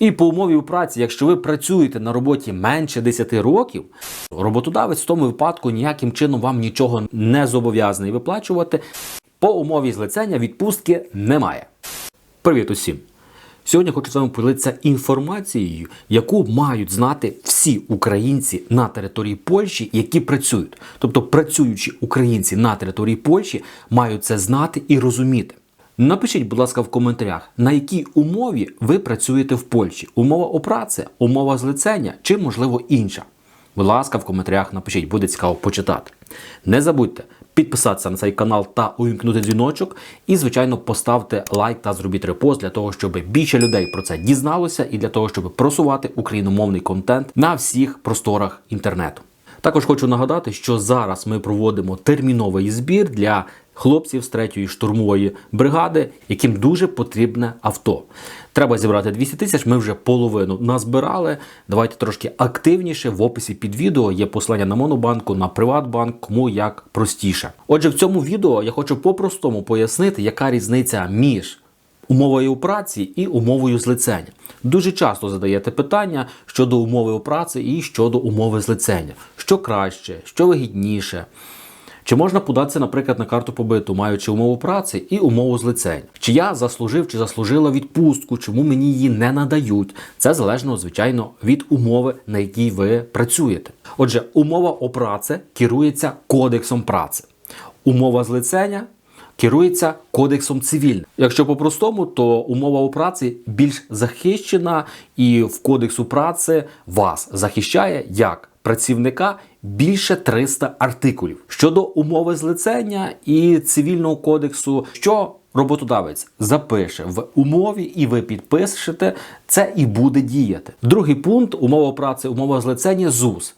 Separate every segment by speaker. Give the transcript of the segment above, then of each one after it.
Speaker 1: І по умові праці, якщо ви працюєте на роботі менше 10 років, роботодавець в тому випадку ніяким чином вам нічого не зобов'язаний виплачувати. По умові злицення відпустки немає. Привіт усім! Сьогодні хочу з вами поділитися інформацією, яку мають знати всі українці на території Польщі, які працюють. Тобто працюючі українці на території Польщі мають це знати і розуміти. Напишіть, будь ласка, в коментарях, на якій умові ви працюєте в Польщі. Умова опраці, умова злицення чи, можливо, інша. Будь ласка, в коментарях напишіть, буде цікаво почитати. Не забудьте підписатися на цей канал та увімкнути дзвіночок. І, звичайно, поставте лайк та зробіть репост для того, щоб більше людей про це дізналося, і для того, щоб просувати україномовний контент на всіх просторах інтернету. Також хочу нагадати, що зараз ми проводимо терміновий збір для хлопців з 3-ї штурмової бригади, яким дуже потрібне авто. Треба зібрати 200 тисяч. Ми вже половину назбирали. Давайте трошки активніше. В описі під відео є послання на Монобанку, на Приватбанк, кому як простіше. Отже, в цьому відео я хочу по-простому пояснити, яка різниця між умовою праці і умовою злицення. Дуже часто задаєте питання щодо умови праці і щодо умови злицення. Що краще, що вигідніше. Чи можна податися, наприклад, на карту побиту, маючи умову праці і умову злицень? Чи я заслужив чи заслужила відпустку, чому мені її не надають? Це залежно, звичайно, від умови, на якій ви працюєте. Отже, умова о праці керується кодексом праці. Умова злицення керується кодексом цивільним. Якщо по-простому, то умова праці більш захищена, і в кодексу праці вас захищає як працівника більше 300 артикулів. Щодо умови злицення і цивільного кодексу, що роботодавець запише в умові, і ви підпишете, це і буде діяти. Другий пункт умова праці, умова злицення ЗУС.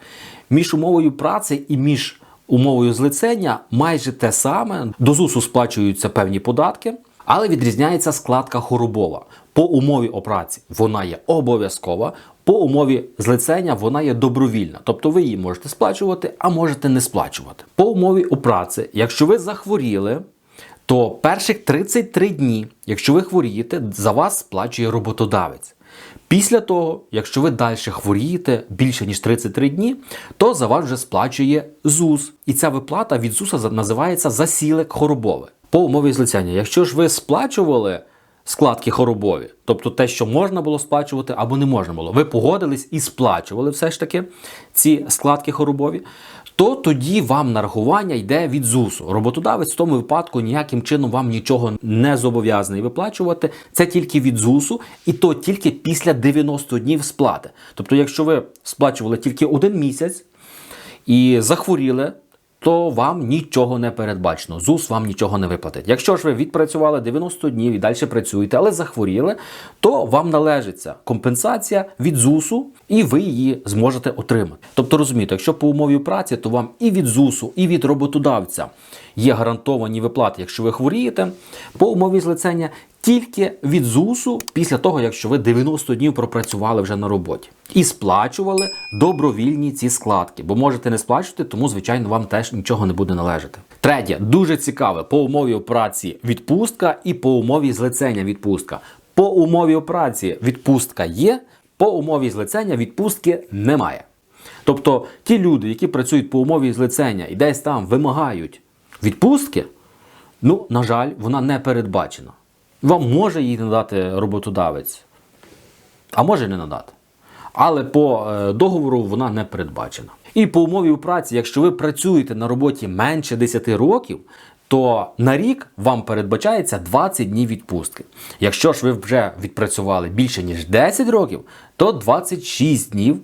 Speaker 1: Між умовою праці і між умовою злицення майже те саме. До ЗУСу сплачуються певні податки, але відрізняється складка хоробова. По умові о праці вона є обов'язкова, по умові злицення вона є добровільна. Тобто ви її можете сплачувати, а можете не сплачувати. По умові о праці, якщо ви захворіли, то перших 33 дні, якщо ви хворієте, за вас сплачує роботодавець. Після того, якщо ви далі хворієте більше ніж 33 дні, то за вас вже сплачує ЗУС. І ця виплата від ЗУСа називається засілек хоробове. По умові злицяння, якщо ж ви сплачували складки хоробові, тобто те, що можна було сплачувати або не можна було, ви погодились і сплачували все ж таки ці складки хоробові, то тоді вам нарахування йде від ЗУСу. Роботодавець в тому випадку ніяким чином вам нічого не зобов'язаний виплачувати. Це тільки від ЗУСу, і то тільки після 90 днів сплати. Тобто, якщо ви сплачували тільки один місяць і захворіли. То вам нічого не передбачено. ЗУС вам нічого не виплатить. Якщо ж ви відпрацювали 90 днів і далі працюєте, але захворіли, то вам належиться компенсація від ЗУСу, і ви її зможете отримати. Тобто розумієте, якщо по умові праці, то вам і від ЗУСу, і від роботодавця є гарантовані виплати, якщо ви хворієте, по умові злицення тільки від ЗУСу після того, якщо ви 90 днів пропрацювали вже на роботі. І сплачували добровільні ці складки, бо можете не сплачувати, тому, звичайно, вам теж нічого не буде належати. Третє, дуже цікаве, по умові праці відпустка і по умові злицення відпустка. По умові праці відпустка є, по умові злицення відпустки немає. Тобто ті люди, які працюють по умові злицення і десь там вимагають відпустки, ну, на жаль, вона не передбачена. Вам може її надати роботодавець, а може не надати. Але по е, договору вона не передбачена. І по умові праці, якщо ви працюєте на роботі менше 10 років, то на рік вам передбачається 20 днів відпустки. Якщо ж ви вже відпрацювали більше ніж 10 років, то 26 днів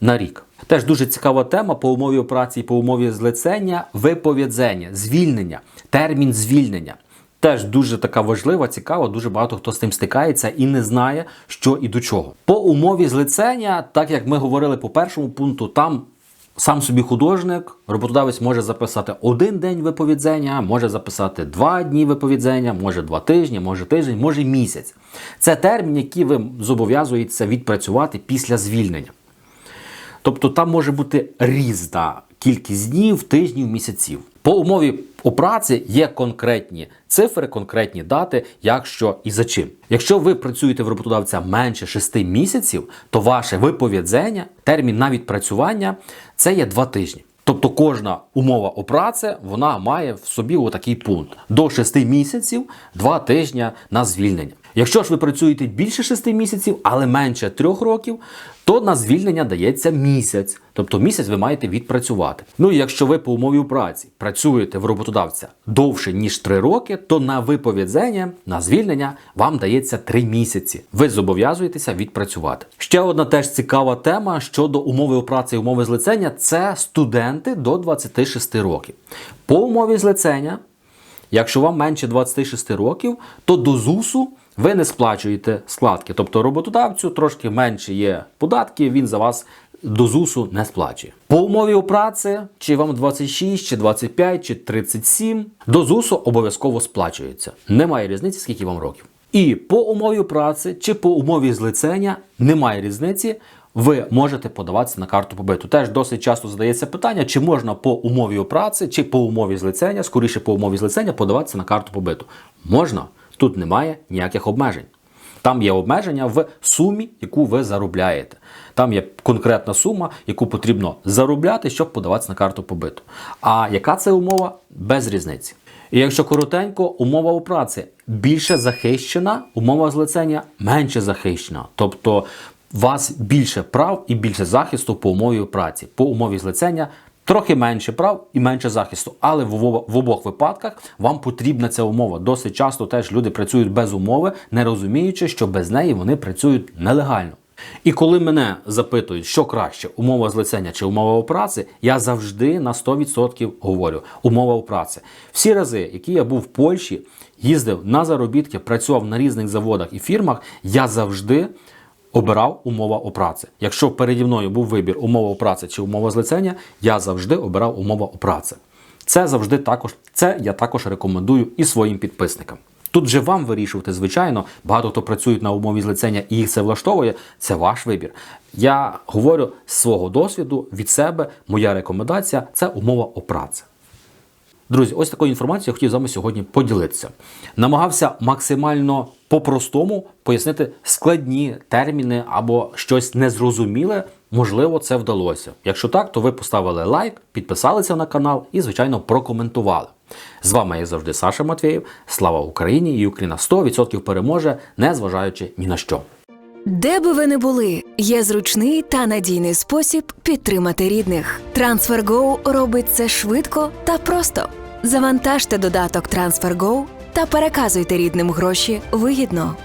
Speaker 1: на рік. Теж дуже цікава тема по умові праці і по умові злицення, виповідзення, звільнення, термін звільнення. Теж дуже така важлива, цікава, дуже багато хто з тим стикається і не знає, що і до чого. По умові злицення, так як ми говорили по першому пункту, там сам собі художник, роботодавець може записати один день виповідзення, може записати два дні виповідзення, може два тижні, може тиждень, може місяць. Це термін, який ви зобов'язуєтеся відпрацювати після звільнення. Тобто там може бути різна кількість днів, тижнів, місяців. По умові о праці є конкретні цифри, конкретні дати, як що і за чим. Якщо ви працюєте в роботодавця менше 6 місяців, то ваше виповідзення, термін на відпрацювання це є 2 тижні. Тобто кожна умова праці, вона має в собі отакий пункт: до 6 місяців, 2 тижні на звільнення. Якщо ж ви працюєте більше 6 місяців, але менше 3 років, то на звільнення дається місяць. Тобто місяць ви маєте відпрацювати. Ну і якщо ви по умові праці працюєте в роботодавця довше ніж 3 роки, то на виповідзення, на звільнення вам дається 3 місяці. Ви зобов'язуєтеся відпрацювати. Ще одна теж цікава тема щодо умови праці і умови злицення це студенти до 26 років. По умові злицення Якщо вам менше 26 років, то до ЗУСу ви не сплачуєте складки. Тобто роботодавцю трошки менше є податки, він за вас до ЗУСу не сплачує. По умові праці, чи вам 26, чи 25, чи 37, до ЗУСу обов'язково сплачується. Немає різниці, скільки вам років. І по умові праці чи по умові злицення немає різниці. Ви можете подаватися на карту побиту. Теж досить часто задається питання, чи можна по умові праці, чи по умові злицення, скоріше по умові злицення, подаватися на карту побиту. Можна, тут немає ніяких обмежень. Там є обмеження в сумі, яку ви заробляєте. Там є конкретна сума, яку потрібно заробляти, щоб подаватися на карту побиту. А яка це умова? Без різниці. І якщо коротенько, умова у праці більше захищена, умова злицення менше захищена. Тобто у вас більше прав і більше захисту по умові праці. По умові злицення трохи менше прав і менше захисту. Але в, обо- в обох випадках вам потрібна ця умова. Досить часто теж люди працюють без умови, не розуміючи, що без неї вони працюють нелегально. І коли мене запитують, що краще, умова злицення чи умова у праці, я завжди на 100% говорю умова праці. Всі рази, які я був в Польщі, їздив на заробітки, працював на різних заводах і фірмах, я завжди обирав умова о праці. Якщо переді мною був вибір умова о праці чи умова злицення, я завжди обирав умова о праці. Це завжди також, це я також рекомендую і своїм підписникам. Тут же вам вирішувати, звичайно, багато хто працюють на умові злицення і їх це влаштовує. Це ваш вибір. Я говорю з свого досвіду від себе. Моя рекомендація це умова о праці. Друзі, ось такою інформацією я хотів з вами сьогодні поділитися. Намагався максимально по-простому пояснити складні терміни або щось незрозуміле. Можливо, це вдалося. Якщо так, то ви поставили лайк, підписалися на канал і, звичайно, прокоментували. З вами, як завжди, Саша Матвєєв. Слава Україні! І Україна 100% переможе, незважаючи ні на що.
Speaker 2: Де би ви не були, є зручний та надійний спосіб підтримати рідних. TransferGo робить це швидко та просто. Завантажте додаток TransferGo та переказуйте рідним гроші вигідно.